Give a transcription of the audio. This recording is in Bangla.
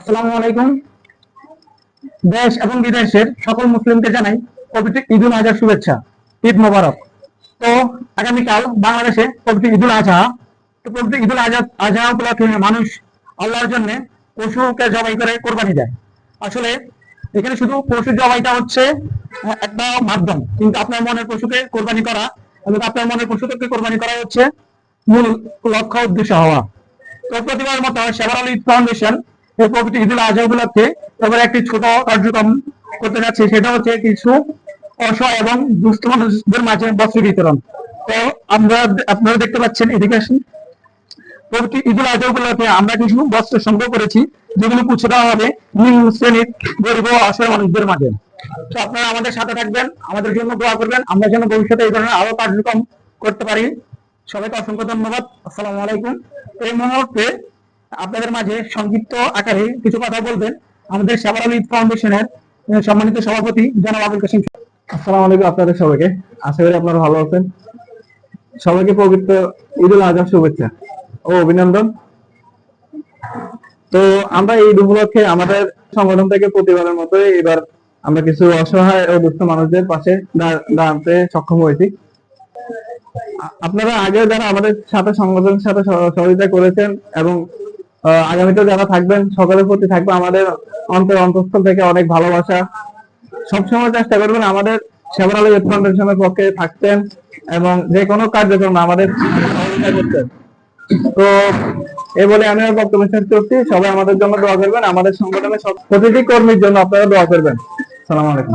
আসসালামু আলাইকুম। দেশ এবং বিদেশের সকল মুসলিমকে জানাই পবিত্র ঈদ উল আজহার শুভেচ্ছা, ঈদ মোবারক। তো আগামীকাল বাংলাদেশে পবিত্র ঈদ উল আজহা। তো পবিত্র ঈদ উল আজহা আজহা উপলক্ষে মানুষ আল্লাহর জন্য পশুকে জবাই করে কোরবানি দেয়। আসলে এখানে শুধু পশু জবাইটা হচ্ছে একটা মাধ্যম। কিন্তু আপনার মনের পশুকে কোরবানি করা এবং আপনার মনের পশুকে কোরবানি করা হচ্ছে মূল লক্ষ্য, উদ্দেশ্য হওয়া। তো প্রতিবার মতো সেবার আলী ফাউন্ডেশন এই পবিত্র ঈদুল আজহা উপলক্ষে এবার একটি ছোট কার্যক্রম করতে যাচ্ছে। সেটা হচ্ছে কিছু অসহায় এবং দুস্থ মানুষদের মাঝে বস্ত্র বিতরণ। তো আমরা আপনারা দেখতে পাচ্ছেন, এদিকে আসুন। পবিত্র ঈদুল আজহা উপলক্ষে আমরা কিছু বস্ত্র সংগ্রহ করেছি, যেগুলো পুছে দেওয়া হবে নিম্ন শ্রেণির গরিব ও অসহায় মানুষদের মাঝে। তো আপনারা আমাদের সাথে থাকবেন, আমাদের জন্য দোয়া করবেন। আমরা যেন ভবিষ্যতে এই ধরনের আরও কার্যক্রম করতে পারি। সবাইকে অসংখ্য ধন্যবাদ। আসসালামু আলাইকুম। এই মুহূর্তে আপনাদের মাঝে সংক্ষিপ্ত আকারে কিছু কথা বলবেন। আমাদের সেবার আলী ফাউন্ডেশনের সম্মানিত সভাপতি জনাব আবুল কাসিম আসসালামু আলাইকুম আপনাদের সবাইকে। আশা করি আপনারা ভালো আছেন। সবাইকে পবিত্র ঈদ উল আজহার শুভেচ্ছা ও অভিনন্দন। তো আমরা এই উপলক্ষে আমাদের সংগঠন থেকে প্রতিবারের মতো এবার আমরা কিছু অসহায় ও দুস্থ মানুষদের পাশে দাঁড়াতে সক্ষম হয়েছি। আপনারা আগে যারা আমাদের সাথে সংগঠনের সাথে সহ- সহযোগিতা করেছেন এবং আগামীতে যারা থাকবেন, সকলের প্রতি থাকবে আমাদের অন্তর অন্তঃস্থল থেকে অনেক ভালোবাসা। সবসময় চেষ্টা করবেন আমাদের ইউথ ফাউন্ডেশনের পক্ষে থাকতেন এবং যে কোনো কার্যক্রম আমাদের তো এই বলে আমি আমার বক্তব্য শেষ করছি। সবাই আমাদের জন্য দোয়া করবেন। আমাদের সংগঠনের প্রতিটি কর্মীর জন্য আপনারা দোয়া করবেন। সালাম আলাইকুম।